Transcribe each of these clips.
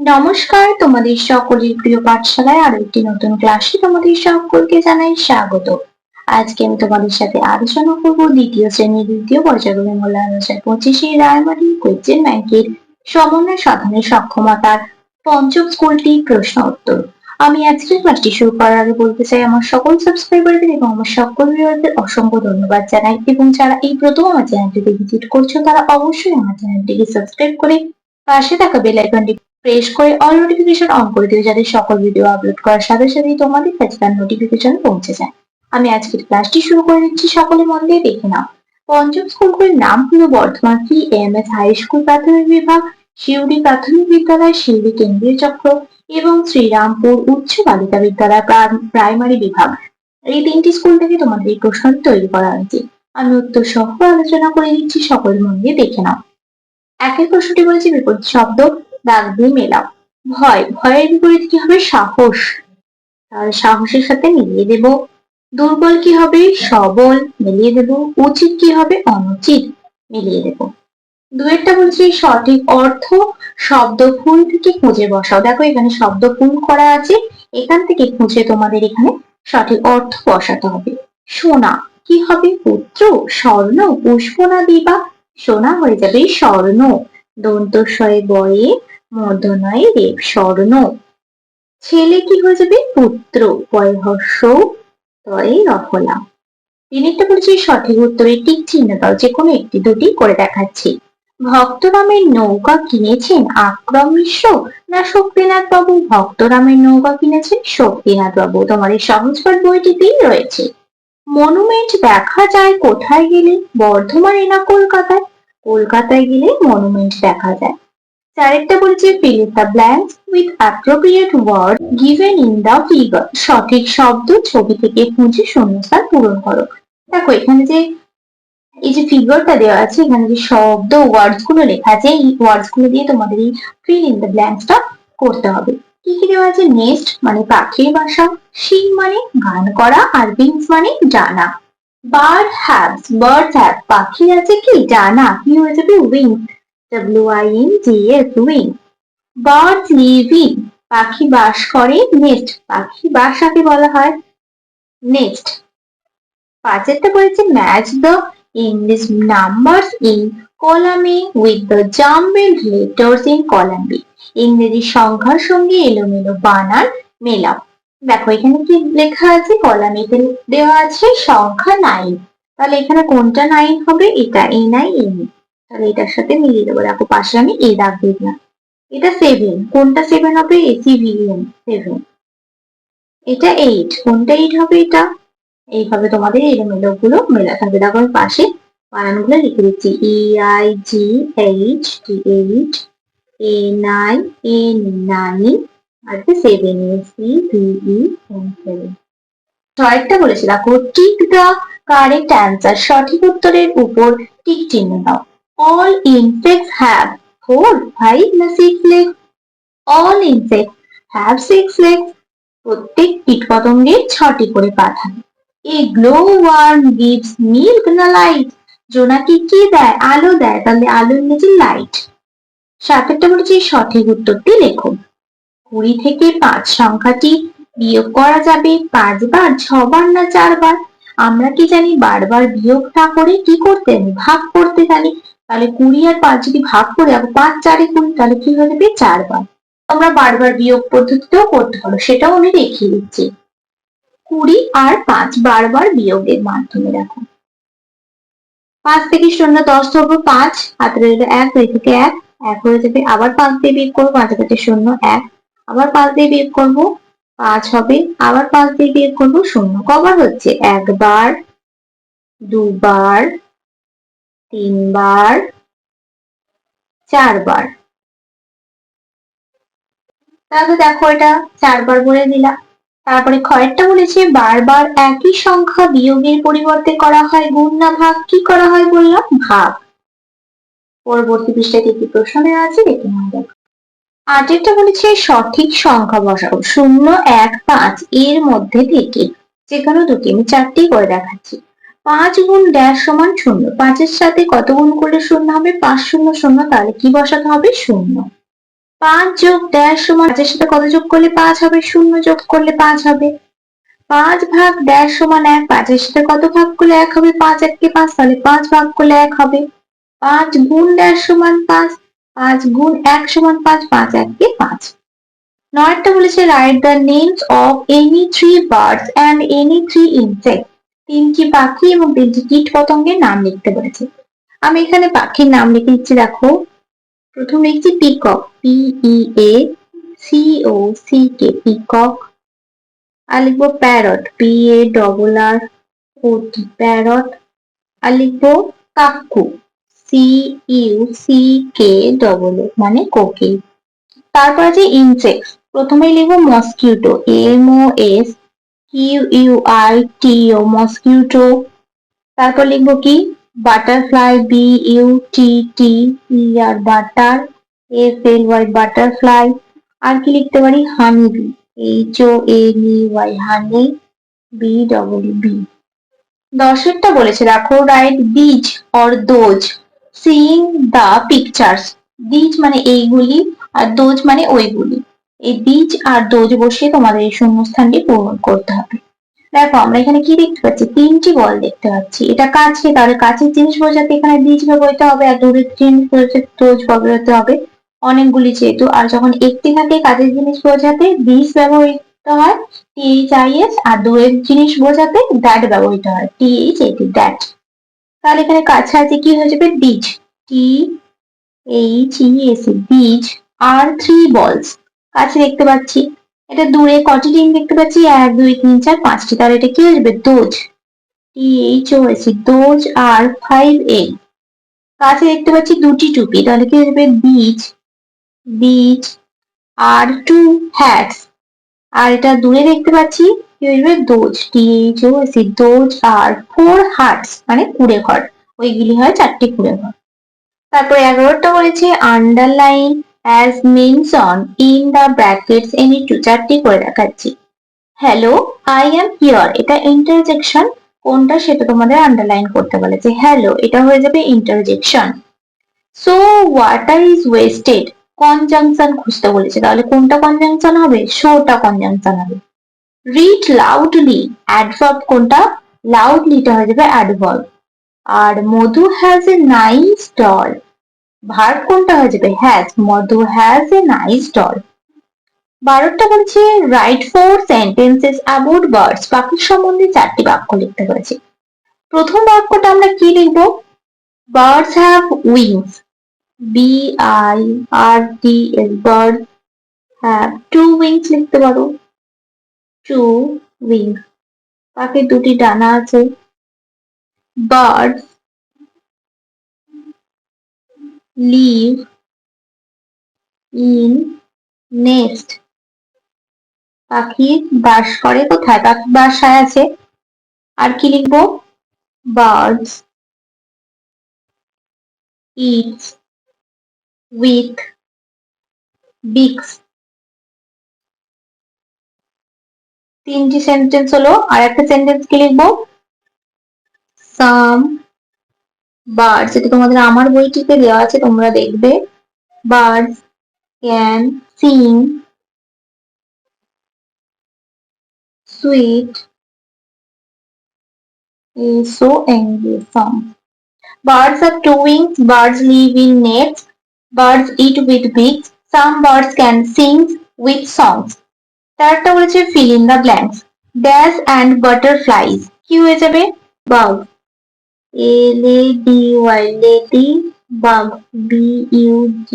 নমস্কার, তোমাদের সকলের প্রিয় পাঠশালায় আরও একটি নতুন ক্লাসে তোমাদের সকলকে জানাই স্বাগত। আজকে আমি তোমাদের সাথে আলোচনা করব দ্বিতীয় শ্রেণির দ্বিতীয় পর্যায়ক্রমে মূল্যায়ন হাজার পঁচিশে রায়মারি কোয়েশ্চেন ব্যাংকের সমন্বয় সাধনের সক্ষমতার পঞ্চম স্কুলটি প্রশ্ন উত্তর। আমি আজকের ক্লাসটি শুরু করার আগে বলতে চাই, আমার সকল সাবস্ক্রাইবারদের এবং আমার সকল ভিউয়ারদের অসংখ্য ধন্যবাদ জানাই। এবং যারা এই প্রথম আমার চ্যানেলটিতে ভিজিট করছ তারা অবশ্যই আমার চ্যানেলটিকে সাবস্ক্রাইব করে পাশে থাকা বেল আইকনটি প্রেস করে অল নোটিফিকেশন অন করে দিও যাতে সকল ভিডিও আপলোড করার সাথে সাথেই তোমাদের কাছে তার নোটিফিকেশন পৌঁছে যায়। আমি আজকের ক্লাসটি শুরু করে দিচ্ছি, সকলে মন দিয়ে দেখে নাও। পঞ্চম স্কুলগুলির নাম হলো Bardhaman F M S high school প্রাথমিক বিভাগ শিউরি প্রাথমিক বিদ্যালয় শিউরি কেন্দ্রীয় চক্র এবং শ্রীরামপুর উচ্চ বালিকা বিদ্যালয় প্রা- প্রাইমারি বিভাগ। এই তিনটি স্কুল থেকে তোমাদের এই প্রশ্নটি তৈরি করা হয়েছে। আমি উত্তর সহ আলোচনা করে দিচ্ছি, সকল মন দিয়ে দেখে নাও। একের প্রশ্নটি বলেছে বিপরীত শব্দ। দাগ দিয়ে মেলাও। ভয়, ভয়ের বিপরীত কি হবে? সাহস। তাহলে সাহসের সাথে মিলিয়ে দেব। দুর্বল কি হবে? সবল। মিলিয়ে দেব। উচিত কি হবে? অনুচিত। মিলিয়ে দেব। দুয়েরটা বলছি সঠিক অর্থ। শব্দ ফুল থেকে খুঁজে বসাও। দেখো এখানে শব্দ ফুল করা আছে। এখান থেকে খুঁজে তোমাদের এখানে সঠিক অর্থ বসাতে হবে। সোনা, কি হবে? পুত্র, স্বর্ণ পুষ্পনা দিবা সোনা হয়ে যাবে স্বর্ণ। দন্তস্বয়ে বয়ে, মদনায় রেপ স্বর্ণ। ছেলে কি হয়ে যাবে? পুত্র বয় হর্ষ তয়ে রফলা তিনেরটা বলছি সঠিক উত্তরে টিক চিহ্ন দাও, যে কোনো একটি দুটি করে দেখাচ্ছি। ভক্তরামের নৌকা কিনেছেন আক্রম মিশ্র, না শক্তিনাথ বাবু? ভক্তরামের নৌকা কিনেছেন শক্তিনাথ বাবু। তোমার এই সহজপাঠ বইটিতেই রয়েছে। মনুমেন্ট দেখা যায় কোথায় গেলে? বর্ধমানে না কলকাতায়? কলকাতায় গেলে মনুমেন্ট দেখা যায়। চারেরটা বলছে in the blanks with appropriate word given in the সঠিক শব্দ ছবি থেকে খুঁজে শূন্যস্থান পূরণ করো। দেখো, এখানে যে, এই যে ফিগারটা দেওয়া আছে, এখানে যে শব্দ ওয়ার্ডসগুলো লেখা আছে, এই ওয়ার্ডসগুলো দিয়ে তোমাদের এই fill in the blanks টা করতে হবে। কি কি দেওয়া আছে? নেস্ট মানে পাখির বাসা, শিং মানে গান করা, আর বিংস মানে ডানা বার্ড হ্যাভস বার্ডস হ্যাভ পাখি আছে কি? ডানা কি হয়ে যাবে? I N G S wing birds live in পাখি বাস করে পাখি বাসাকে বলা হয় নেস্ট পাঁচেরটা বলেছে match the English numbers in কলামে with the jumbled letters in column ইংরেজি সংখ্যার সঙ্গে এলোমেলো বানান, মেলাও। দেখো, এখানে কি লেখা আছে? কলামে দেওয়া আছে সংখ্যা নাইন তাহলে এখানে কোনটা নাইন হবে? এটা এ নাই এ তাহলে এটার সাথে মিলিয়ে দেবো। দেখো, পাশে আমি এ দাগ দিলাম। এটা সেভেন কোনটা সেভেন হবে? S E V N seven এটা এইট কোনটা এইট হবে এটা? এইভাবে তোমাদের এলোমেলো গুলো মেলাতে হবে দেখো, আমি পাশে বানানগুলো লিখে দিচ্ছি। E I G H T eight A nine N nine R seven A C V E N seven ছয়টা বলেছে। দেখো টিক দা কারেক্ট অ্যান্সার সঠিক উত্তরের উপর টিক চিহ্ন দাও। All insects have four, five না six legs. All insects have six legs. প্রত্যেক কীটপতঙ্গের ছটি করে পা থাকে a glow worm gives milk না লাইট জোনাকি কি দেয়? আলো দেয়। তাহলে আলোর নিচে লাইট সাতেরটা বলেছি সঠিক উত্তরটি লেখো। কুড়ি থেকে পাঁচ সংখ্যাটি বিয়োগ করা যাবে। পাঁচবার, ছবার না চারবার? আমরা কি জানি বারবার বিয়োগ না করে কি করতে জানি? ভাগ করতে জানি। তাহলে কুড়ি আর পাঁচ যদি ভাগ করে আবার পাঁচ চারে কুড়ি, তাহলে কি হয়ে যাবে? চারবার। তোমরা বারবার বিয়োগ পদ্ধতিতেও করতে পারো, সেটাও আমি দেখিয়ে দিচ্ছি। কুড়ি আর পাঁচ বারবার বিয়োগের মাধ্যমে দেখো পাঁচ থেকে শূন্য, দশ ধরবো, পাঁচ। হাতে এক, দুই থেকে এক এক হয়ে যাবে। আবার পাঁচ দিয়ে বিয়োগ করব, পাঁচ কাটে শূন্য, এক। আবার পাঁচ দিয়ে বিয়োগ করব, পাঁচ হবে, আবার পাঁচ দিয়ে বিয়োগ করব শূন্য। কবার হচ্ছে? একবার, দুবার, তিনবার, চারবার। তাহলে দেখো এটা চারবার বলে দিলাম। তারপরে খয়েরটা বলেছে, বারবার একই সংখ্যা বিয়োগের পরিবর্তে করা হয় গুণ না ভাগ? কি করা হয় বললাম? ভাগ। পরবর্তী পৃষ্ঠাতে কি প্রশ্ন আছে, দেখে নেওয়া যাক আটেরটা বলেছে, সঠিক সংখ্যা বসাও। শূন্য, এক, পাঁচ, এর মধ্যে থেকে যে কোনো দুটি। আমি চারটি করে দেখাচ্ছি। পাঁচ গুণ ড্যাশ সমান শূন্য। পাঁচের সাথে কত গুণ করলে শূন্য হবে? পাঁচ শূন্য শূন্য, তাহলে কি বসাতে হবে? শূন্য। পাঁচ যোগ দেড় সমান, পাঁচের সাথে কত যোগ করলে পাঁচ হবে? শূন্য যোগ করলে পাঁচ হবে। পাঁচ ভাগ দেড় সমান এক, পাঁচের সাথে কত ভাগ করলে এক হবে? পাঁচ, এককে পাঁচ, তাহলে পাঁচ ভাগ করলে এক হবে। পাঁচ গুণ দেড় সমান পাঁচ পাঁচ গুণ এক সমান পাঁচ পাঁচ এককে পাঁচ। নয়টা বলেছে write the names of any three birds and any three insect তিনটি পাখি এবং তিনটি কীট পতঙ্গের নাম লিখতে বলেছে। আমি এখানে পাখির নাম লিখে দিচ্ছি, দেখো। প্রথম লিখছি peacock P E A C O C K peacock আর লিখব parrot P A double R O T parrot আর লিখব কাকু। সি সি কে ডবল মানে কোকিল। তারপর আছে ইনসেক্ট প্রথমেই লিখব mosquito M O S Q U I T O mosquito তারপর লিখব কি? Butterfly B U T T E R butter F L Y butterfly আর কি লিখতে পারি? Honey bee H O N E Y honey B double B দশেরটা বলেছে দেখো write these or those seeing the pictures these মানে এইগুলি আর those মানে ওইগুলি। এই বীজ আর দোজ বসিয়ে তোমাদের এই শূন্যস্থানটি পূরণ করতে হবে। দেখো, আমরা এখানে কি দেখতে পাচ্ছি? তিনটি বল দেখতে পাচ্ছি। এটা কাছে, তাহলে কাছের জিনিস বোঝাতে এখানে বীজ ব্যবহৃত হবে আর দূরের জিনিস দোজ ব্যবহৃত হবে। অনেকগুলি যেহেতু। আর যখন একটি থাকে কাছের জিনিস বোঝাতে বীজ ব্যবহৃত হয় টিএইচ আই এস আর দূরের জিনিস বোঝাতে দ্যাট ব্যবহৃত হয়। টিএইচ এটি দ্যাট তাহলে এখানে কাছে আছে কি হয়ে যাবে? বীজ। টি H E S these. R three বলস কাছে দেখতে পাচ্ছি। এটা দূরে কটি ডিম দেখতে পাচ্ছি? এক, দুই, তিন, চার, পাঁচটি। তাহলে এটা কি আসবে? Those T H O S those are five এ কাছে দেখতে পাচ্ছি দুটি টুপি। তাহলে কি আসবে? বীজ। বীজ আর টু হ্যাটস আর এটা দূরে দেখতে পাচ্ছি? H O S those are four huts মানে কুড়ে ঘর। ওইগুলি হয় চারটি কুড়ে ঘর। তারপর এগারোটা বলেছে underline as mention in the brackets any two চারটি করে দেখাচ্ছি। হ্যালো আই অ্যাম হিয়ার এটা ইন্টারজেকশন কোনটা সেটা তোমাদের আন্ডারলাইন করতে বলেছে। হ্যালো এটা হয়ে যাবে interjection so water is wasted conjunction খুঁজতে বলেছে। তাহলে কোনটা কনজাংশন হবে? শোটা কনজাংশন হবে। রিড লাউডলি অ্যাডভার্ব কোনটা? লাউডলিটা হয়ে যাবে adverb R Madhu has a nice doll verb কোনটা হয়ে যাবে? Has Madhu has a nice doll বারোটা বলছে write four sentences about birds পাখির সম্বন্ধে চারটি বাক্য লিখতে বলেছে প্রথম বাক্যটা আমরা কি লিখব? Birds have wings B I R T S bird have two wings লিখতে পারো। টু উইংস পাখির দুটি ডানা আছে। Birds live in, nest. পাখি বাস করে কোথায়? পাখি বাসায় আছে। আর কি লিখব? বার্ডস, ইটস, উইথ বিক্স তিনটি সেন্টেন্স হলো, আর একটা সেন্টেন্স কি লিখব? সাম বার্ডস এটা তোমাদের আমার বইটিতে দেওয়া আছে, তোমরা দেখবে। Birds can sing sweet so angry birds are two birds live in nets birds eat with bugs some birds can sing with songs তারটা বলেছে fill in the blanks. Dash and butterflies. কি হয়ে যাবে? Bug. L A D Y lady bug B U G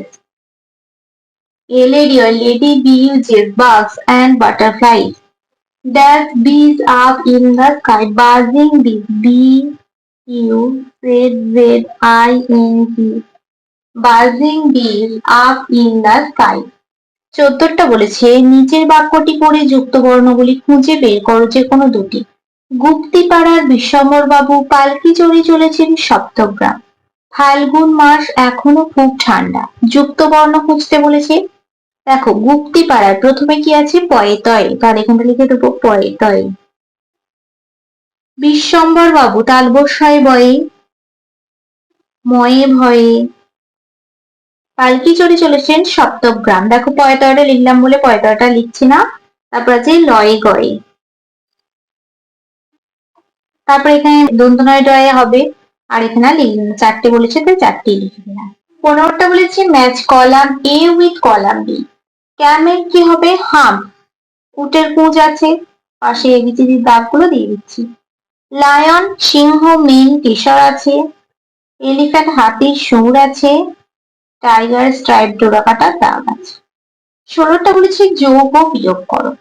S. L A D Y lady B U G S bugs and butterflies. Dash bees up in the sky, buzzing bees. B U Z Z I N G. Buzzing bees up in the sky. চোদ্দটা বলেছে নিচের বাক্যটি পড়ে যুক্ত বর্ণগুলি খুঁজে বের করো যে কোনো দুটি। গুপ্তিপাড়ার বিশ্বম্বর বাবু পালকি চড়ে চলেছেন সপ্তগ্রাম। ফাল্গুন মাস এখনও খুব ঠান্ডা। যুক্ত বর্ণ খুঁজতে বলেছে, দেখো গুপ্তি পাড়ার প্রথমে কি আছে? পয়ে তয়ে তাহলে এখানটা লিখে দেবো পয়ে তয়ে বিশ্বম্বর বাবু তালবস্যায় বয়ে, ময়ে ভয়ে পালকি চড়ে চলেছেন সপ্তগ্রাম দেখো পয়তরটা লিখলাম বলে পয়তরটা লিখছি না। তারপর আছে লয়ে গয়ে তারপর এখানে দন্তনয় ডয়ে হবে। আর এখানে চারটে বলেছে তাই চারটি লিখে দিলাম। পনেরোটা বলেছে match column A with column B. ক্যামের কি হবে? হাম। উটের কুঁজ আছে। পাশে এবিসিডির দাগগুলো দিয়ে দিচ্ছি। লায়ন, সিংহ মেন কেশর আছে। এলিফ্যান্ট, হাতির সুর আছে। টাইগার স্ট্রাইপ ডোরা কাটার দাগ আছে। ষোলোটা বলেছে যোগ ও বিয়োগ করো।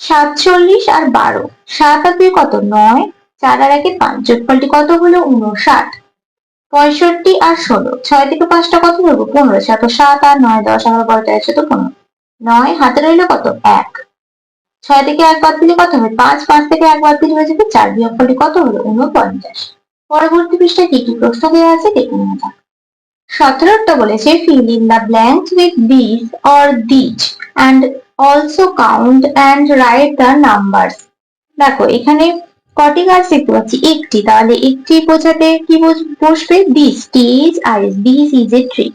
সাতচল্লিশ আর বারো। সাত আর দুই কত? নয়। চার আর একে পাঁচ। যোগফলটি কত হলো? উনষাট পঁয়ষট্টি আর ষোলো। ছয় থেকে পাঁচটা কত ধরবো? পনেরো। সাত সাত আর নয়, দশ। এগারো বারো তেরো চোদ্দ পনেরো। নয় হাতে রইল কত? এক। ছয় থেকে এক বাদ দিলে কত হবে? পাঁচ। পাঁচ থেকে এক বাদ দিলে হয়ে যাবে চার। বিয়োগফলটি কত হলো? উনপঞ্চাশ পরবর্তী পৃষ্ঠায় কি কি প্রশ্ন দেওয়া আছে দেখে যাক। সতেরোটা বলেছে fill in the blank with this or these and also count and write the numbers দেখো, এখানে কটি গাছ দেখতে পাচ্ছি, একটি, তাহলে একটি বোঝাতে কি বস- বসবে? This T is R this is a tree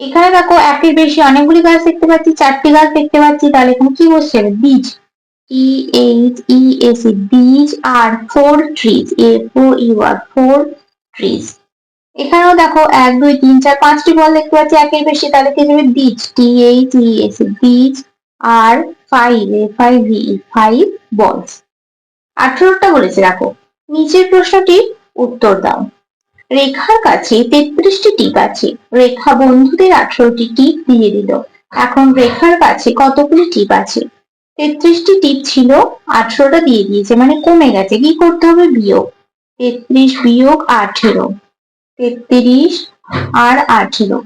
এখানে দেখো, একের বেশি অনেকগুলি গাছ দেখতে পাচ্ছি, চারটি গাছ দেখতে পাচ্ছি, তাহলে এখানে কি বসছে? বীজ টি H E S these are four trees A four U R four trees এখানেও দেখো এক, দুই, তিন, চার, পাঁচটি বল দেখতে পাচ্ছি, একের বেশি তাহলে কি যাবে বীজ টি H E S these are five A five V five balls আঠারোটা বলেছে, দেখো। নিচের প্রশ্নটির উত্তর দাও। রেখার কাছে তেত্রিশটি টিপ আছে। রেখা বন্ধুদের আঠারোটি টিপ দিয়ে দিল। এখন রেখার কাছে কতগুলি টিপ আছে? তেত্রিশটি টিপ ছিল, আঠারোটা দিয়ে দিয়েছে মানে কমে গেছে। কি করতে হবে? বিয়োগ। তেত্রিশ বিয়োগ আঠেরো। তেত্রিশ আর আঠেরো।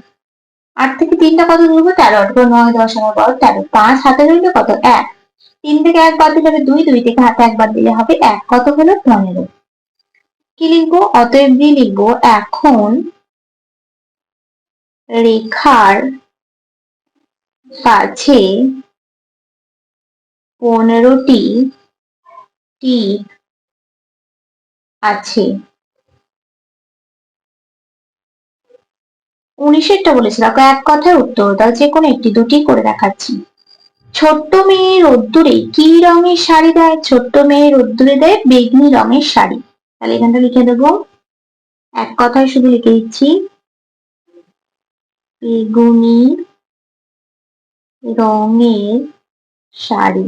আট থেকে তিনটা কত ধরবো? তেরো। আঠেরো নয়, দশ এগারো বারো তেরো। পাঁচ হাতে রইল কত? এক। তিন থেকে এক বাদ দিলে হবে দুই। দুই থেকে হাতে এক বাদ দিলে হবে এক। কত হলো? পনেরো। কি লিখব? অতএব দিয়ে লিখব, এখন রেখার কাছে পনেরোটি টিপ আছে। উনিশেরটা বলেছে, দেখো এক কথায় উত্তর দাও, যে কোনো একটি দুটি করে দেখাচ্ছি। ছোট্ট মেয়ের রোদ্দুরে, কি রঙের শাড়ি দেয়? ছোট্ট মেয়ের রোদ্দুরে দেয় বেগনি রঙের শাড়ি। তাহলে এখানটা লিখে দেবো। এক কথায় শুধু লিখে দিচ্ছি। বেগুনি রঙের শাড়ি।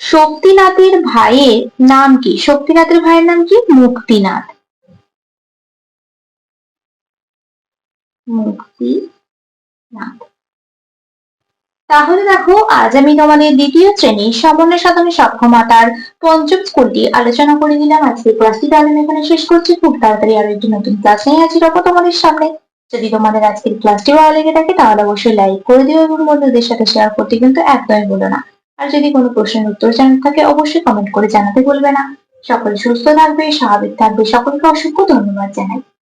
শক্তিনাথের ভাইয়ের নাম কি? শক্তিনাথের ভাইয়ের নাম কি? মুক্তিনাথ। মুক্তিনাথ তাহলে দেখো, আজ আমি তোমাদের দ্বিতীয় শ্রেণির সমন্বয় সাধনে সক্ষমতার পঞ্চম স্কুলটি আলোচনা করে দিলাম। আজকে ক্লাসটি তাহলে আমি এখানে শেষ করছি। খুব তাড়াতাড়ি আরও একটি নতুন ক্লাস নিয়ে আছি রকম তোমাদের সামনে। যদি তোমাদের আজকের ক্লাসটি ভালো লেগে থাকে, তাহলে অবশ্যই লাইক করে দিও এবং বন্ধুদের সাথে শেয়ার করতে কিন্তু একদমই বলো না। আর যদি কোনো প্রশ্নের উত্তর জানার থাকে, অবশ্যই কমেন্ট করে জানাতে বলবে না। সকলে সুস্থ থাকবে, স্বাভাবিক থাকবে। সকলকে অসংখ্য ধন্যবাদ জানাই।